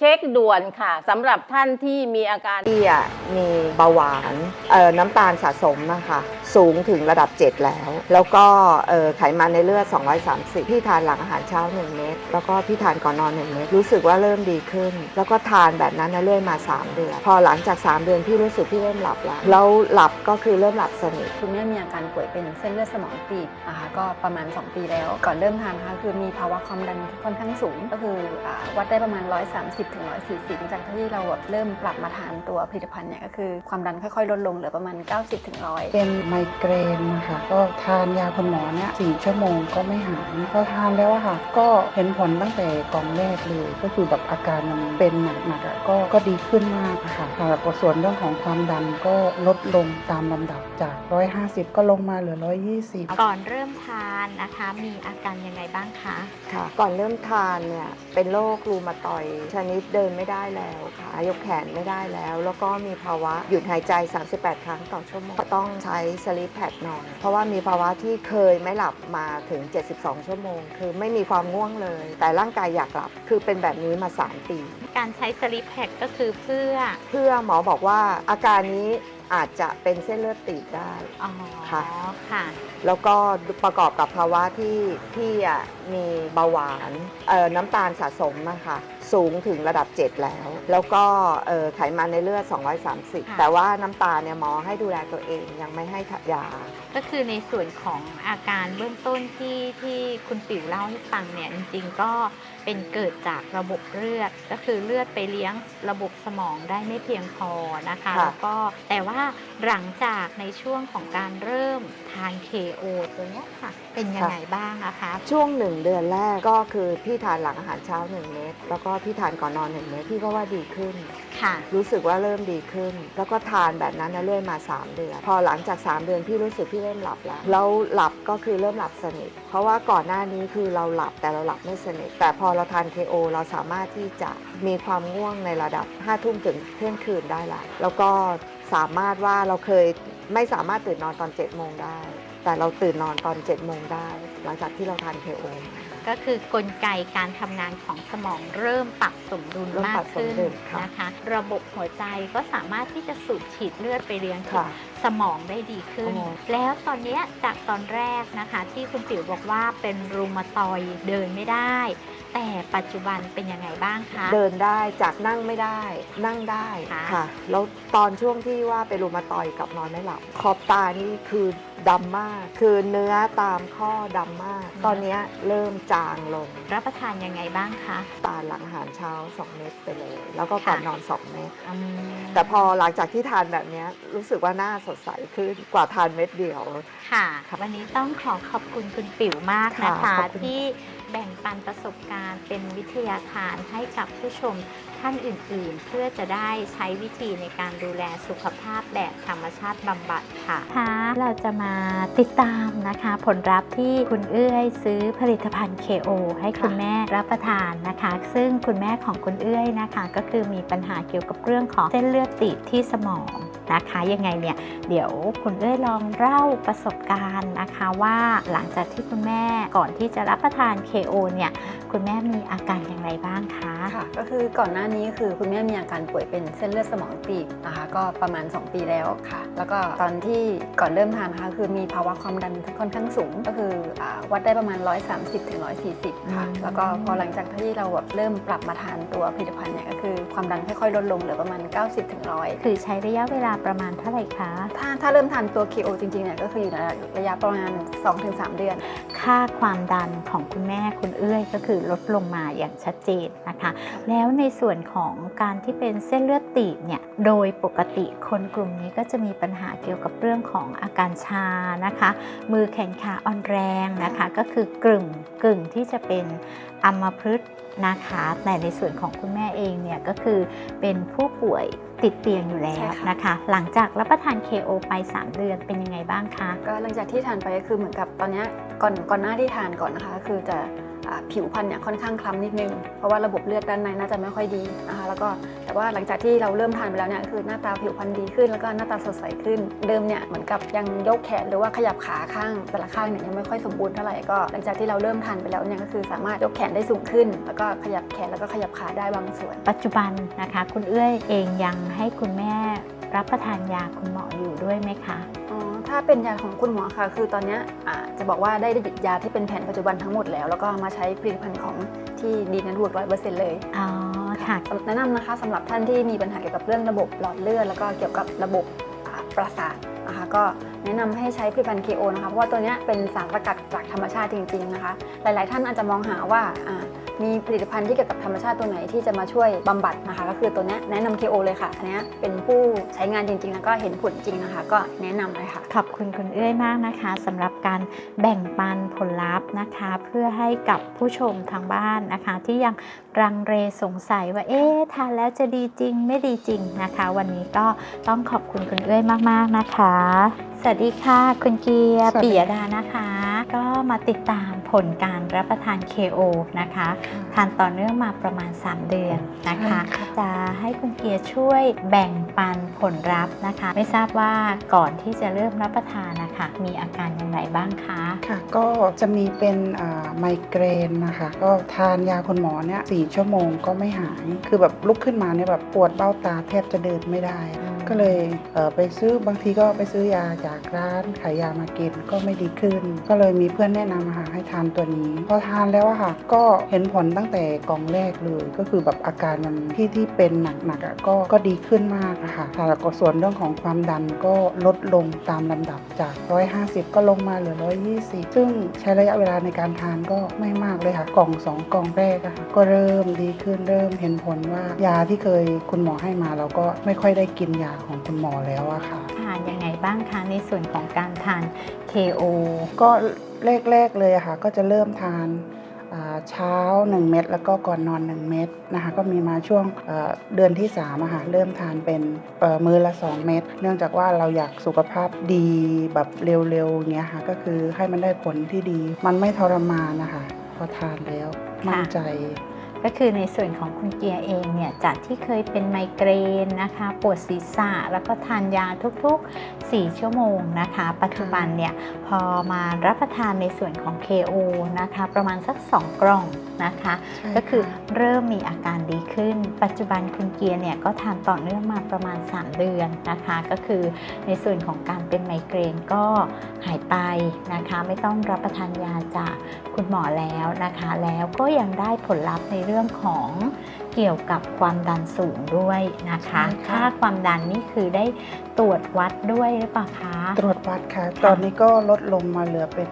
เช็คด่วนค่ะสำหรับท่านที่มีอาการพี่อะมีเบาหวานเอ่อน้ำตาลสะสมนะคะสูงถึงระดับ 7 แล้ว แล้วก็เอ่อไขมันในเลือด 230 พี่ทานหลังอาหารเช้า 1 เม็ดแล้วก็พี่ทานก่อนนอน 1 เม็ดรู้สึกว่าเริ่มดีขึ้น แล้วก็ทานแบบนั้นนะเรื่อยมา 3 เดือน พอหลังจาก 3 เดือน พี่รู้สึกพี่เริ่มหลับแล้วแล้วหลับก็คือเริ่มหลับสนิท คุณแม่มีอาการป่วยเป็นเส้นเลือดสมองตีบนะคะก็ประมาณ 2 ปีแล้ว ก่อนเริ่มทานนะคะคือมีภาวะความดันที่ค่อนข้างสูง ก็คืออาวัดได้ประมาณ 130ถึง 140หลังจากที่เราแบบเริ่มปรับมาทานตัวผลิตภัณฑ์เนี่ยก็คือความดันค่อยๆ ลดลงเหลือประมาณ 90 ถึง 100 เป็นไมเกรนนะคะก็ทานยาคุณหมอเนี่ยสี่ชั่วโมงก็ไม่หายพอทานแล้วอะค่ะ ก็เห็นผลตั้งแต่กล่องแรกเลย ก็คือแบบอาการมันเป็นหนักๆอะก็ก็ดีขึ้นมากอะค่ะค่ะแล้วก็ส่วนเรื่องของความดันก็ลดลงตามลำดับจาก 150 ก็ลงมาเหลือ 120 ก่อนเริ่มทานนะคะมีอาการยังไงบ้างคะค่ะ ก่อนเริ่มทานเนี่ยเป็นโรครูมาตอยด์ชนิดเดินไม่ได้แล้วค่ะยกแขนไม่ได้แล้ว แล้วก็มีภาวะหยุดหายใจ 38 ครั้งต่อชั่วโมงก็ต้องใช้สลิปแพดนอน เพราะว่ามีภาวะที่เคยไม่หลับมาถึง 72 ชั่วโมง คือไม่มีความง่วงเลย แต่ร่างกายอยากหลับ คือเป็นแบบนี้มา 3 ปี การใช้สลิปแพคก็คือเพื่อ เพื่อหมอบอกว่าอาการนี้ อาจจะเป็นเส้นเลือดตีบได้อ๋อค่ะค่ะ แล้วก็ประกอบกับภาวะที่พี่อะมีเบาหวานเอ่อน้ำตาลสะสมนะคะสูงถึงระดับ 7 แล้ว แล้วก็เอ่อไขมันในเลือด 230ค่ะแต่ว่าน้ำตาลเนี่ยหมอให้ดูแลตัวเองยังไม่ให้ยา ก็คือในส่วนของอาการเบื้องต้นที่ที่คุณปิ๋วเล่าให้ฟังเนี่ยจริงๆก็เป็นเกิดจากระบบเลือด ก็คือเลือดไปเลี้ยงระบบสมองได้ไม่เพียงพอนะคะค่ะแล้วก็แต่ว่าหลังจากในช่วงของการเริ่มทาน KO ตัวเนี้ยค่ะ เป็นยังไงบ้างอะคะ ช่วงหนึ่งเดือนแรกก็คือพี่ทานหลังอาหารเช้า1เม็ดแล้วก็พี่ทานก่อนนอน1เม็ดพี่ก็ว่าดีขึ้น ค่ะ รู้สึกว่าเริ่มดีขึ้น แล้วก็ทานแบบนั้นนะเรื่อยมา 3 เดือน พอหลังจาก 3 เดือนพี่รู้สึกพี่เริ่มหลับแล้วแล้วหลับก็คือเริ่มหลับสนิท เพราะว่าก่อนหน้านี้คือเราหลับแต่เราหลับไม่สนิท แต่พอเราทาน KO เราสามารถที่จะมีความง่วงในระดับ5ทุ่มถึงเที่ยงคืนได้ละแล้วก็ สามารถว่าเราเคยไม่สามารถตื่นนอนตอน7โมงได้ แต่เราตื่นนอนตอน7โมงได้ หลังจากที่เราทาน KO ก็คือกลไกการทำงานของสมองเริ่มปรับสมดุลเริ่มมาปรักบขึ้นสมดุลค่ะนะคะ ระบบหัวใจก็สามารถที่จะสูบฉีดเลือดไปเลี้ยงค่ะ สมองได้ดีขึ้นโอ้แล้วตอนเนี้ยจากตอนแรกนะคะ ที่คุณติ๋วบอกว่าเป็นรูมาตอยด์เดินไม่ได้ แต่ปัจจุบันเป็นยังไงบ้างคะ เดินได้จากนั่งไม่ได้ นั่งได้ค่ะค่ะแล้วตอนช่วงที่ว่าเป็นรูมาตอยด์กับนอนไม่หลับขอบตานี่คือดำมาก คือเนื้อตามข้อดำมาก ตอนเนี้ยเริ่มจางลง รับประทานยังไงบ้างคะตาลหลังอาหารเช้า 2 เม็ดไปเลย แล้วก็ก่อนค่ะนอน 2 เม็ดอืมแต่พอหลังจากที่ทานแบบเนี้ยรู้สึกว่าหน้าสดใสขึ้นกว่าทานเม็ดเดียว ค่ะค่ะวันนี้ต้องขอขอบคุณคุณปิ๋วมากนะค่ะคะขอบคุณ ที่แบ่งปันประสบการณ์เป็นวิทยาทานให้กับผู้ชมท่านอื่นๆ เพื่อจะได้ใช้วิธีในการดูแลสุขภาพแบบธรรมชาติบำบัดค่ะค่ะเราจะมาติดตามนะคะ ผลลัพธ์ที่คุณเอื้อยซื้อผลิตภัณฑ์ KO ให้คุณแม่รับประทานนะคะ ซึ่งคุณแม่ของคุณเอื้อยนะคะ ก็คือมีปัญหาเกี่ยวกับเรื่องของเส้นเลือดตีบที่สมอง นะคะยังไงเนี่ยเดี๋ยวคุณเอ้ยลองเล่าประสบการณ์นะคะว่าหลังจากที่คุณแม่ก่อนที่จะรับประทาน KO เนี่ยคุณแม่มีอาการอย่างไรบ้างคะค่ะก็คือก่อนหน้านี้คือคุณแม่มีอาการป่วยเป็นเส้นเลือดสมองตีบนะคะก็ประมาณ 2 ปีแล้วค่ะ แล้วก็ตอนที่ก่อนเริ่มทานนะคะคือมีภาวะความดันค่อนข้างสูง ก็คืออาวัดได้ประมาณ 130ถึง140ค่ะอืมแล้วก็พอหลังจากที่เราแบบเริ่มปรับมาทานตัวผลิตภัณฑ์เนี่ยก็คือความดันค่อยๆลดลงเหลือประมาณ 90ถึง100คือใช้ระยะเวลาประมาณเท่าไหร่คะ ถ้าถ้าเริ่มทานตัว KO จริงๆเนี่ยก็คืออยู่ในระยะประมาณ 2-3 เดือน ค่าความดันของคุณแม่คุณเอื้อยก็คือลดลงมาอย่างชัดเจนนะคะ แล้วในส่วนของการที่เป็นเส้นเลือดตีบเนี่ยโดยปกติคนกลุ่มนี้ก็จะมีปัญหาเกี่ยวกับเรื่องของอาการชานะคะ มือแขนขาอ่อนแรงนะคะ ก็คือกึ่งกึ่งที่จะเป็นอัมพฤกษ์ นะคะ แต่ในส่วนของคุณแม่เองเนี่ยก็คือเป็นผู้ป่วยติดเตียงอยู่แล้วใช่ค่ะนะคะ หลังจากรับประทาน KO ไป 3 เดือนเป็นยังไงบ้างคะ ก็หลังจากที่ทานไปก็คือเหมือนกับตอนเนี้ยก่อนก่อนหน้าที่ทานก่อนนะคะก็คือจะอ่า ผิวพรรณเนี่ยค่อนข้างคล้ำนิดนึง เพราะว่าระบบเลือดด้านในน่าจะไม่ค่อยดีนะคะแล้วก็แต่ว่าหลังจากที่เราเริ่มทานไปแล้วเนี่ยคือหน้าตาผิวพรรณดีขึ้น แล้วก็หน้าตาสดใสขึ้น เดิมเนี่ยเหมือนกับยังยกแขนหรือว่าขยับขาข้างแต่ละข้างเนี่ยยังไม่ค่อยสมบูรณ์เท่าไหร่ก็หลังจากที่เราเริ่มทานไปแล้วเนี่ยก็คือสามารถยกแขนได้สูงขึ้น แล้วก็ขยับแขนแล้วก็ขยับขาได้บางส่วน ปัจจุบันนะคะ คุณเอื้อยเองยังให้คุณแม่รับประทานยาคุณหมออยู่ด้วยไหมคะ ถ้าเป็นยาของคุณหมอค่ะ คือตอนเนี้ยอ่าจะบอกว่าได้หยุดยาที่เป็นแผนปัจจุบันทั้งหมดแล้ว แล้วก็มาใช้ผลิตภัณฑ์ของที่ดีนันบุกร้อยเปอร์เซ็นต์เลย อ๋อ ค่ะแนะนำนะคะสำหรับท่านที่มีปัญหาเกี่ยวกับเรื่องระบบหลอดเลือดแล้วก็เกี่ยวกับระบบอ่าประสาทนะคะก็แนะนำให้ใช้ผลิตภัณฑ์ KO นะคะเพราะว่าตัวเนี้ยเป็นสารสกัดจากธรรมชาติจริง ๆนะคะ หลาย ๆ ท่านอาจจะมองหาว่าอ่า มีผลิตภัณฑ์ที่เกี่ยวกับธรรมชาติตัวไหนที่จะมาช่วยบำบัดนะคะ ก็คือตัวเนี้ยแนะนำ KO เลยค่ะอันเนี้ยเป็นผู้ใช้งานจริง ๆ แล้วก็เห็นผลจริงนะคะ ก็แนะนำเลยค่ะ ขอบคุณคุณเอื้อยมากนะคะสำหรับการแบ่งปันผลลัพธ์นะคะ เพื่อให้กับผู้ชมทางบ้านนะคะ ที่ยังรังเรสงสัยว่าเอ๊ะทานแล้วจะดีจริงไม่ดีจริงนะคะ วันนี้ก็ต้องขอบคุณคุณเอื้อยมากๆนะคะ สวัสดีค่ะ คุณเกียร์สวัสดีปิยดานะคะ ก็มาติดตามผลการรับประทาน KO นะคะ ทานต่อเนื่องมาประมาณ 3 เดือนนะคะใช่ค่ะจะให้คุณเกียร์ช่วยแบ่งปันผลลัพธ์นะคะ ไม่ทราบว่าก่อนที่จะเริ่มรับประทานนะคะมีอาการอย่างไรบ้างคะค่ะก็จะมีเป็นอ่าไมเกรนนะคะก็ทานยาคุณหมอเนี่ยสี่ชั่วโมงก็ไม่หาย คือแบบลุกขึ้นมาเนี่ยแบบปวดเบ้าตาแทบจะเดินไม่ได้อืมก็เลยเอ่อไปซื้อบางทีก็ไปซื้อยาจากร้านขายยามากินก็ไม่ดีขึ้น ก็เลยมีเพื่อนแนะนำค่ะให้ทานตัวนี้ พอทานแล้วอะค่ะ ก็เห็นผลตั้งแต่กล่องแรกเลย ก็คือแบบอาการมันที่ที่เป็นหนักๆอะก็ก็ดีขึ้นมากอะค่ะแล้วก็ส่วนเรื่องของความดันก็ลดลงตามลำดับจาก 150 ก็ลงมาเหลือ 120 ซึ่งใช้ระยะเวลาในการทานก็ไม่มากเลยค่ะ กล่อง 2 กล่องแรกอะค่ะ ก็เริ่มดีขึ้นเริ่มเห็นผลว่ายาที่เคยคุณหมอให้มาเราก็ไม่ค่อยได้กินยาของคุณหมอแล้วอะค่ะานยังไงบ้างคะในส่วนของการทาน KO ก็แรกๆเลยอะค่ะก็จะเริ่มทานอ่าเช้า 1 เม็ดแล้วก็ก่อนนอน 1 เม็ดนะคะก็มีมาช่วงเดือนที่3อะค่ะเริ่มทานเป็นมือละ 2 เม็ดเนื่องจากว่าเราอยากสุขภาพดีแบบเร็วๆอย่างเงี้ยค่ะก็คือให้มันได้ผลที่ดี มันไม่ทรมานนะคะพอทานแล้วมั่นใจ ก็คือในส่วนของคุณเกียร์เองเนี่ยจากที่เคยเป็นไมเกรนนะคะปวดศีรษะแล้วก็ทานยาทุกๆ 4 ชั่วโมงนะคะ ปัจจุบันเนี่ยพอมารับประทานในส่วนของ KO นะคะประมาณสัก 2 กล่องนะคะใช่ก็คือค่ะเริ่มมีอาการดีขึ้น ปัจจุบันคุณเกียร์เนี่ยก็ทานต่อเนื่องมาประมาณ 3 เดือนนะคะ ก็คือในส่วนของการเป็นไมเกรนก็หายไปนะคะ ไม่ต้องรับประทานยาจากคุณหมอแล้วนะคะ แล้วก็ยังได้ผลลัพธ์ในเรื่องของเกี่ยวกับความดันสูงด้วยนะคะใช่ค่ะค่าความดันนี่คือได้ตรวจวัดด้วยหรือเปล่าคะ ตรวจวัดค่ะ ตอนนี้ก็ลดลงมาเหลือเป็น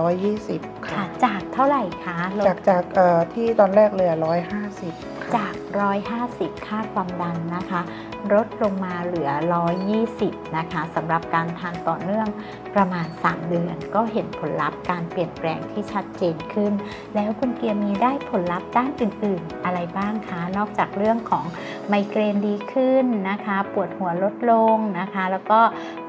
ร้อยยี่สิบค่ะค่ะ จากเท่าไหร่คะลดจากจากเอ่อที่ตอนแรกเลยร้อยห้าสิบค่ะ จาก 150 ค่าความดันนะคะ ลดลงมาเหลือ 120 นะคะสำหรับการทานต่อเนื่องประมาณ 3 เดือน ก็เห็นผลลัพธ์การเปลี่ยนแปลงที่ชัดเจนขึ้น แล้วคุณเกียร์มีได้ผลลัพธ์ด้านอื่น ๆ อะไรบ้างคะ นอกจากเรื่องของไมเกรนดีขึ้นนะคะ ปวดหัวลดลงนะคะ แล้วก็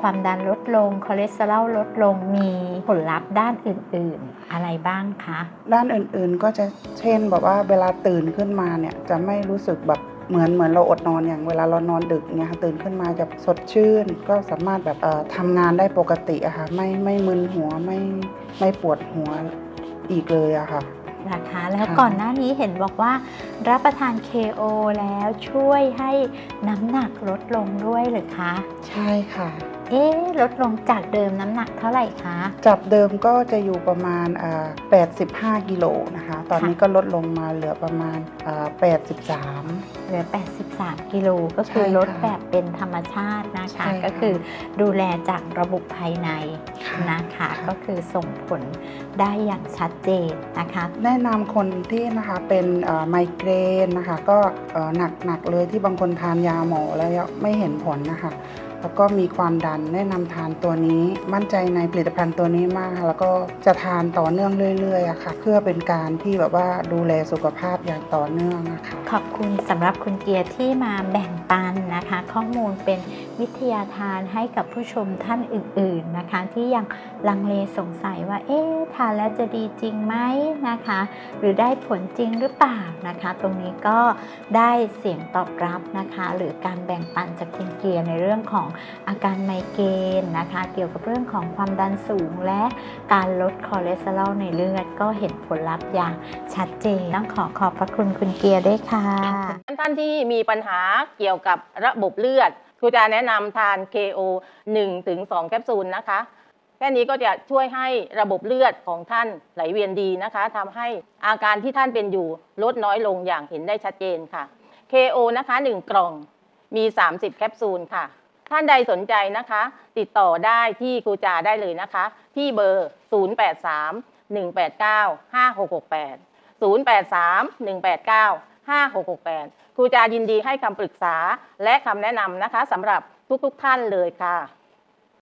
ความดันลดลงคอเลสเตอรอลลดลงมีผลลัพธ์ด้านอื่น ๆ อะไรบ้างคะ ด้านอื่นๆก็จะเช่นแบบว่าเวลาตื่นขึ้นมาเนี่ยจะไม่รู้สึกแบบเหมือนเหมือนเราอดนอนอย่างเวลาเรานอนดึกเนี่ยค่ะตื่นขึ้นมาจะสดชื่น ก็สามารถแบบเอ่อทำงานได้ปกติอะค่ะไม่ไม่มึนหัวไม่ไม่ปวดหัวอีกเลยอะค่ะนะคะแล้วค่ะก่อนหน้านี้เห็นบอกว่า รับประทาน KO แล้วช่วยให้น้ำหนักลดลงด้วยหรือคะ ใช่ค่ะ เอ๊ะลดลงจากเดิมน้ำหนักเท่าไหร่คะ จากเดิมก็จะอยู่ประมาณอ่า85กิโลนะคะ ตอนนี้ก็ลดลงมาเหลือประมาณอ่า83 เหลือ 83 กิโลก็คือใช่ค่ะลดแบบเป็นธรรมชาตินะคะใช่ค่ะก็คือดูแลจากระบบภายในค่ะนะคะค่ะก็คือส่งผลได้อย่างชัดเจนนะคะ แนะนำคนที่นะคะเป็นเอ่อไมเกรนนะคะ ก็เอ่อหนักหนักเลยที่บางคนทานยาหมอแล้วไม่เห็นผลนะคะแล้วก็มีความดันแนะนำทานตัวนี้ มั่นใจในผลิตภัณฑ์ตัวนี้มากแล้วก็จะทานต่อเนื่องเรื่อยๆค่ะ เพื่อเป็นการที่แบบว่าดูแลสุขภาพอย่างต่อเนื่องนะค่ะขอบคุณสำหรับคุณเกียร์ที่มาแบ่งปันนะคะ ข้อมูลเป็น วิทยาทานให้กับผู้ชมท่านอื่นๆนะคะ ที่ยังลังเลสงสัยว่า เอ๊ะทานแล้วจะดีจริงไหมนะคะ หรือได้ผลจริงหรือเปล่านะคะ ตรงนี้ก็ได้เสียงตอบรับนะคะ หรือการแบ่งปันจากคุณเกียร์ในเรื่องของอาการไมเกรนนะคะ เกี่ยวกับเรื่องของความดันสูงและการลดคอเลสเตอรอลในเลือดก็เห็นผลลัพธ์อย่างชัดเจนต้องขอขอบพระคุณคุณเกียร์ด้วยค่ะ ท่านที่มีปัญหาเกี่ยวกับระบบเลือด ครูจะแนะนำทาน KO 1ถึง2แคปซูลนะคะ แค่นี้ก็จะช่วยให้ระบบเลือดของท่านไหลเวียนดีนะคะทำให้อาการที่ท่านเป็นอยู่ลดน้อยลงอย่างเห็นได้ชัดเจนค่ะ KO นะคะ 1 กล่องมี 30 แคปซูลค่ะ ท่านใดสนใจนะคะ ติดต่อได้ที่ครูจาได้เลยนะคะ ที่เบอร์ 083 189 5668 083 189 5668 ครูจายินดีให้คำปรึกษาและคำแนะนำนะคะสำหรับทุกๆท่านเลยค่ะ